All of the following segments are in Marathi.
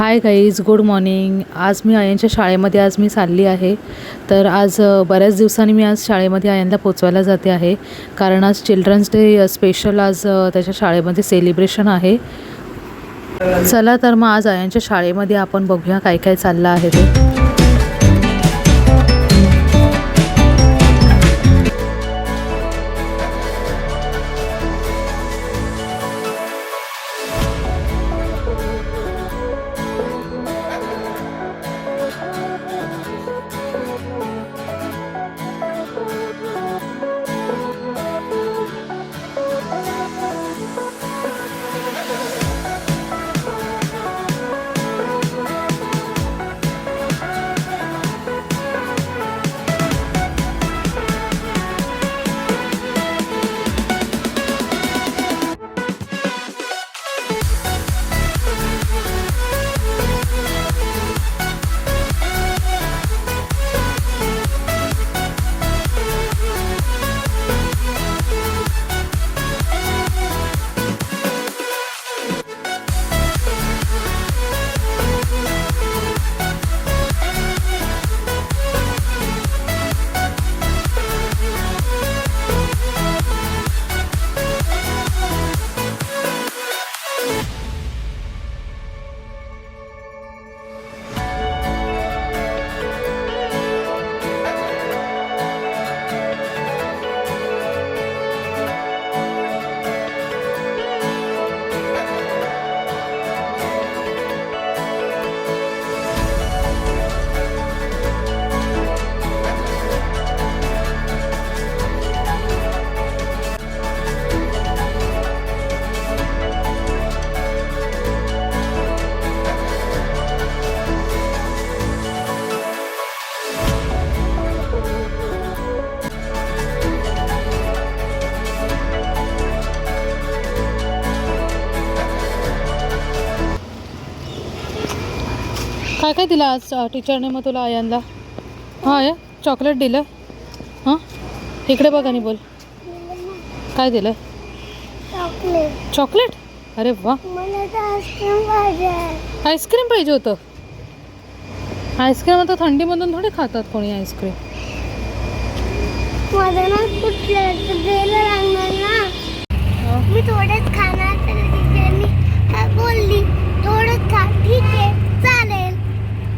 हाय गाईज गुड मॉर्निंग आज मी आयांच्या शाळेमध्ये आज मी चालली आहे. तर आज बऱ्याच दिवसांनी मी आज शाळेमध्ये आयांना पोचवायला जाते आहे. कारण आज चिल्ड्रन्स डे स्पेशल आज त्याच्या शाळेमध्ये सेलिब्रेशन आहे. चला तर मग आज आयांच्या शाळेमध्ये आपण बघूया काय काय चाललं आहे ते. काय काय दिलं आज टीचरने मग तुला आयांना? हां आहे चॉकलेट दिलं. हां? इकडे बघ आणि बोल. काय दिलं? चॉकलेट चॉकलेट अरे वा. आईस्क्रीम पाहिजे आईस्क्रीम पाहिजे होतं. आईस्क्रीम आता थंडीमधून थोडी खातात कोणी आईस्क्रीम माझं ना कुठलं तर द्यायला लागणार ना मी थोडेच खाणार तर टीचरनी अ, बोलली थोडंच खा ठीक आहे चालेल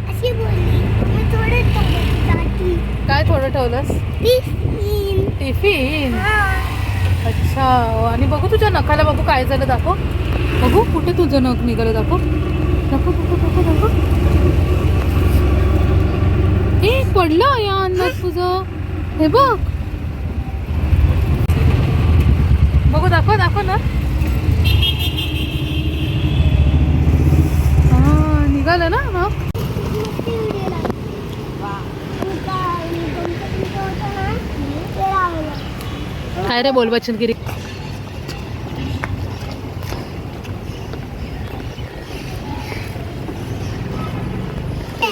अशी बोलली मी थोडेच खाण्यासाठी काय थोडं ठेवलंस टिफिन टिफिन हा. अच्छा आणि बघू तुझ्या नखाला बघू काय झालं दाखव. बघू कुठे तुझं नख निघालं दाखव. दाखव दाखव दाखव दाखव. ए पडलं या अंदाज तुझं. हे बघ. बघू दाखव दाखव ना हा निघालं ना मग काय- काय रे बोल बच्चनगिरी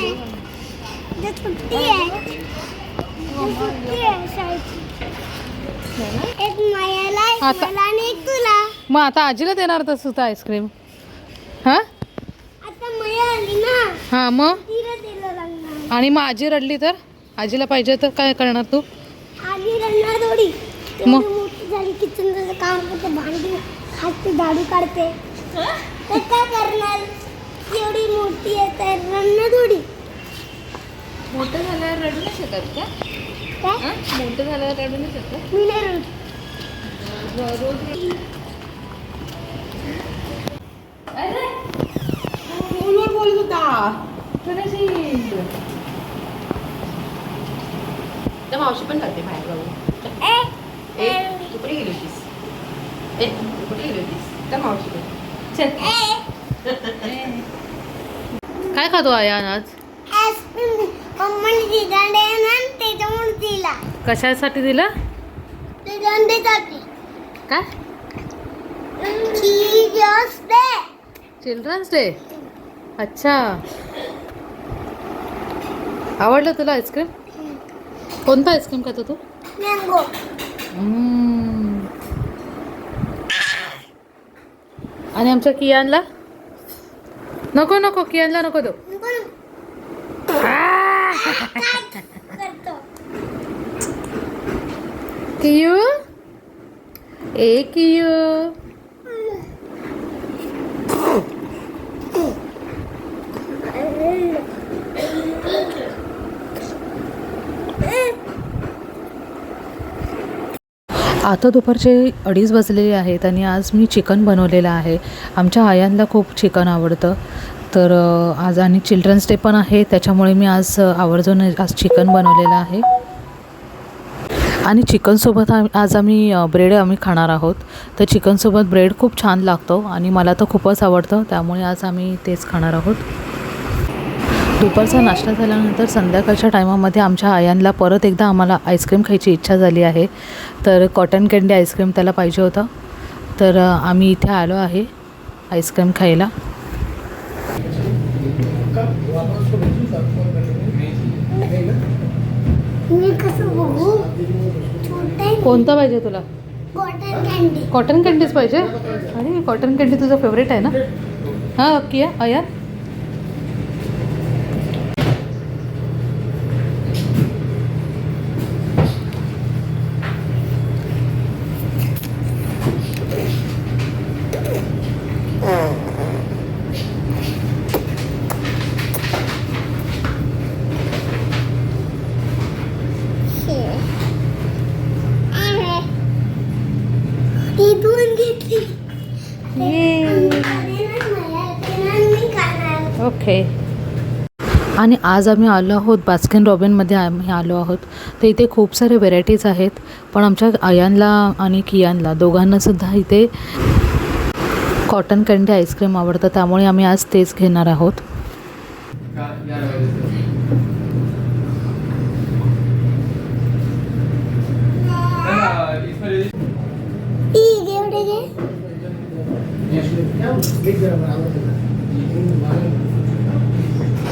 जे सुट्टी आहे जे सुट्टी आहे शाळेची. एक मायाला एक आता- मला आणि एक तुला. मग आता आजीला देणार तसं तर आईस्क्रीम. हा? आता मया आली ना. हा मग? तिला दिलं लागणार. आणि मग आजी रडली तर? आजीला पाहिजे तर काय करणार तू? आधी रडणार थोडी. मग? मोठी झाली किचन काम करते भांडी खाते झाडू काढते. तर काय करणार? एवढी मोठी आहे तर रडणार थोडी. मोठं झाल्यावर रडू नाही शकत का? काय? मोठं झाल्यावर रडू नाही शकत? मी नाही रडत. बोलत होता मावशी पण करते बाहेर जाऊन ए, ए तू कुठे गेली होतीस ए कुठे गेली होतीस तर मावशी काय खातो आयान आज त्याच्यामुळे दिला. कशासाठी दिलं? काय चिल्ड्रन्स डे अच्छा. आवडलं तुला आईस्क्रीम? कोणता आईस्क्रीम खातो तू. आणि आमच्या कियानला? नको नको कियांना नको. करतो? कियू? एक आता दुपारचे अडीच वाजलेले आहेत आणि आज मी चिकन बनवलेलं आहे. आमच्या आयांना खूप चिकन आवडतं. तर आज आणि चिल्ड्रन्स डे पण आहे त्याच्यामुळे मी आज आवर्जून आज चिकन बनवलेलं आहे. आणि चिकनसोबत आ आज आम्ही ब्रेड आम्ही खाणार आहोत. तर चिकनसोबत ब्रेड खूप छान लागतो आणि मला तर खूपच आवडतं त्यामुळे आज आम्ही तेच खाणार आहोत. दुपारचा नाश्ता झाल्यानंतर संध्याकाळच्या टायमामध्ये आमच्या आयांना परत एकदा आम्हाला आईस्क्रीम खायची इच्छा झाली आहे. तर कॉटन कँडी आईस्क्रीम त्याला पाहिजे होतं. तर आम्ही इथे आलो आहे आईस्क्रीम खायला. मी कसं बघू? छोटे कोणतं पाहिजे तुला? कॉटन कॅन्डी कॉटन कँडीज पाहिजे? अरे कॉटन कँडी तुझं फेवरेट आहे ना? हां किया अयान ओके. आणि आज आम्ही आलो आहोत बास्किन रॉबिनमध्ये आम्ही आलो आहोत. तर इथे खूप सारे व्हेरायटीज आहेत पण आमच्या आयांला आणि कियानला दोघांनासुद्धा इथे कॉटन कँडी आईस्क्रीम आवडतं त्यामुळे आम्ही आज तेच घेणार आहोत.